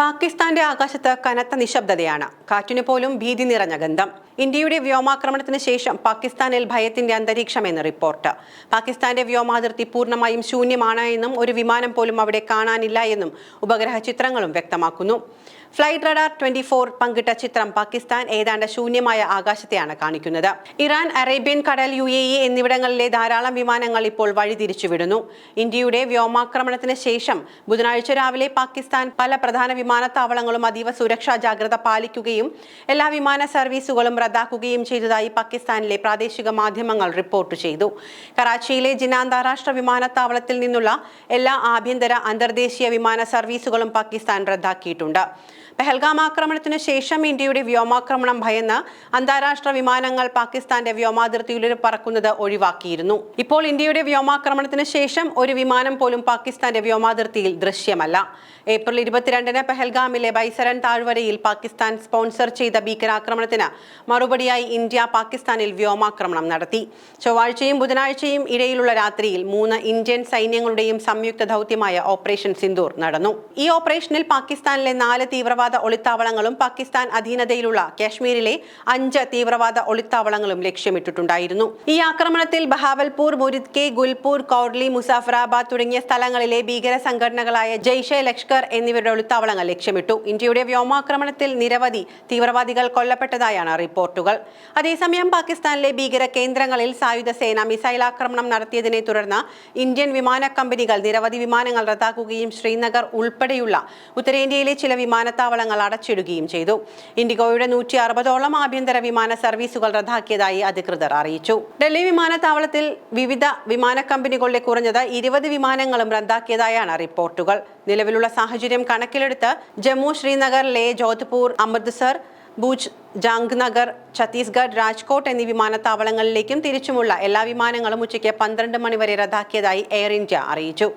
പാകിസ്ഥാന്റെ ആകാശത്ത് കനത്ത നിശബ്ദതയാണ്. കാറ്റിനു പോലും ഭീതി നിറഞ്ഞ ഗന്ധം. ഇന്ത്യയുടെ വ്യോമാക്രമണത്തിന് ശേഷം പാകിസ്ഥാനിൽ ഭയത്തിന്റെ അന്തരീക്ഷമെന്ന് റിപ്പോർട്ട്. പാകിസ്ഥാന്റെ വ്യോമാതിർത്തി പൂർണമായും ശൂന്യമാണ് എന്നും ഒരു വിമാനം പോലും അവിടെ കാണാനില്ല എന്നും ഉപഗ്രഹ ചിത്രങ്ങളും വ്യക്തമാക്കുന്നു. ഫ്ലൈറ്റ് റഡാർ ട്വന്റി ഫോർ പങ്കിട്ട ചിത്രം പാകിസ്ഥാൻ ഏതാണ്ട് ശൂന്യമായ ആകാശത്തെയാണ് കാണിക്കുന്നത്. ഇറാൻ അറേബ്യൻ കടൽ യു എ ഇ എന്നിവിടങ്ങളിലെ ധാരാളം വിമാനങ്ങൾ ഇപ്പോൾ വഴിതിരിച്ചുവിടുന്നു. ഇന്ത്യയുടെ വ്യോമാക്രമണത്തിന് ശേഷം ബുധനാഴ്ച രാവിലെ പാകിസ്ഥാൻ പല പ്രധാന വിമാനത്താവളങ്ങളും അതീവ സുരക്ഷാ ജാഗ്രത പാലിക്കുകയും എല്ലാ വിമാന സർവീസുകളും റദ്ദാക്കുകയും ചെയ്തതായി പാകിസ്ഥാനിലെ പ്രാദേശിക മാധ്യമങ്ങൾ റിപ്പോർട്ട് ചെയ്തു. കറാച്ചിയിലെ ജിന അന്താരാഷ്ട്ര വിമാനത്താവളത്തിൽ നിന്നുള്ള എല്ലാ ആഭ്യന്തര അന്തർദേശീയ വിമാന സർവീസുകളും പാകിസ്ഥാൻ റദ്ദാക്കിയിട്ടുണ്ട്. പെഹൽഗാം ആക്രമണത്തിന് ശേഷം ഇന്ത്യയുടെ വ്യോമാക്രമണം ഭയന്ന് അന്താരാഷ്ട്ര വിമാനങ്ങൾ പാകിസ്ഥാന്റെ വ്യോമാതിർത്തിയിലൂടെ പറക്കുന്നത് ഒഴിവാക്കിയിരുന്നു. ഇപ്പോൾ ഇന്ത്യയുടെ വ്യോമാക്രമണത്തിന് ശേഷം ഒരു വിമാനം പോലും പാകിസ്ഥാന്റെ വ്യോമാതിർത്തിയിൽ ദൃശ്യമല്ല. ഏപ്രിൽ ഇരുപത്തിരണ്ടിന് പെഹൽഗാമിലെ ബൈസരൻ താഴ്വരയിൽ പാകിസ്ഥാൻ സ്പോൺസർ ചെയ്ത ഭീകരാക്രമണത്തിന് മറുപടിയായി ഇന്ത്യ പാകിസ്ഥാനിൽ വ്യോമാക്രമണം നടത്തി. ചൊവ്വാഴ്ചയും ബുധനാഴ്ചയും ഇടയിലുള്ള രാത്രിയിൽ മൂന്ന് ഇന്ത്യൻ സൈന്യങ്ങളുടെയും സംയുക്ത ദൗത്യമായ ഓപ്പറേഷൻ സിന്ദൂർ നടന്നു. ഈ ഓപ്പറേഷനിൽ പാകിസ്ഥാനിലെ നാല് തീവ്രവാദ ഒളിത്താവളങ്ങളും പാകിസ്ഥാൻ അധീനതയിലുള്ള കാശ്മീരിലെ അഞ്ച് തീവ്രവാദ ഒളിത്താവളങ്ങളും ലക്ഷ്യമിട്ടിട്ടുണ്ടായിരുന്നു. ഈ ആക്രമണത്തിൽ ബഹാവൽപൂർ മുരിദ്കെ ഗുൽപൂർ കോർലി മുസാഫറാബാദ് തുടങ്ങിയ സ്ഥലങ്ങളിലെ ഭീകര സംഘടനകളായ ജയ്ഷെ ലഷ്കർ എന്നിവരുടെ ഒളിത്താവളങ്ങൾ ലക്ഷ്യമിട്ടു. ഇന്ത്യയുടെ വ്യോമാക്രമണത്തിൽ നിരവധി തീവ്രവാദികൾ കൊല്ലപ്പെട്ടതായാണ് റിപ്പോർട്ടുകൾ. അതേസമയം പാകിസ്ഥാനിലെ ഭീകര കേന്ദ്രങ്ങളിൽ സായുധ സേന മിസൈൽ ആക്രമണം നടത്തിയതിനെ തുടർന്ന് ഇന്ത്യൻ വിമാന കമ്പനികൾ നിരവധി വിമാനങ്ങൾ റദ്ദാക്കുകയും ശ്രീനഗർ ഉൾപ്പെടെയുള്ള ഉത്തരേന്ത്യയിലെ ചില വിമാനത്താവളങ്ങൾ അടച്ചിടുകയും ചെയ്തു. ഇൻഡിഗോയുടെ നൂറ്റി അറുപതോളം ആഭ്യന്തര വിമാന സർവീസുകൾ റദ്ദാക്കിയതായി അധികൃതർ അറിയിച്ചു. ഡൽഹി വിമാനത്താവളത്തിൽ വിവിധ വിമാന കമ്പനികളുടെ കുറഞ്ഞത് ഇരുപത് വിമാനങ്ങളും റദ്ദാക്കിയതായാണ് റിപ്പോർട്ടുകൾ. നിലവിലുള്ള സാഹചര്യം കണക്കിലെടുത്ത് ജമ്മു ശ്രീനഗർ ലേ ജോധ്പൂർ അമൃത്സർ ഭുജ് ജാംഗ്നഗർ ഛത്തീസ്ഗഡ് രാജ്കോട്ട് എന്നീ വിമാനത്താവളങ്ങളിലേക്കും തിരിച്ചുമുള്ള എല്ലാ വിമാനങ്ങളും ഉച്ചയ്ക്ക് പന്ത്രണ്ട് മണിവരെ റദ്ദാക്കിയതായി എയർ ഇന്ത്യ അറിയിച്ചു.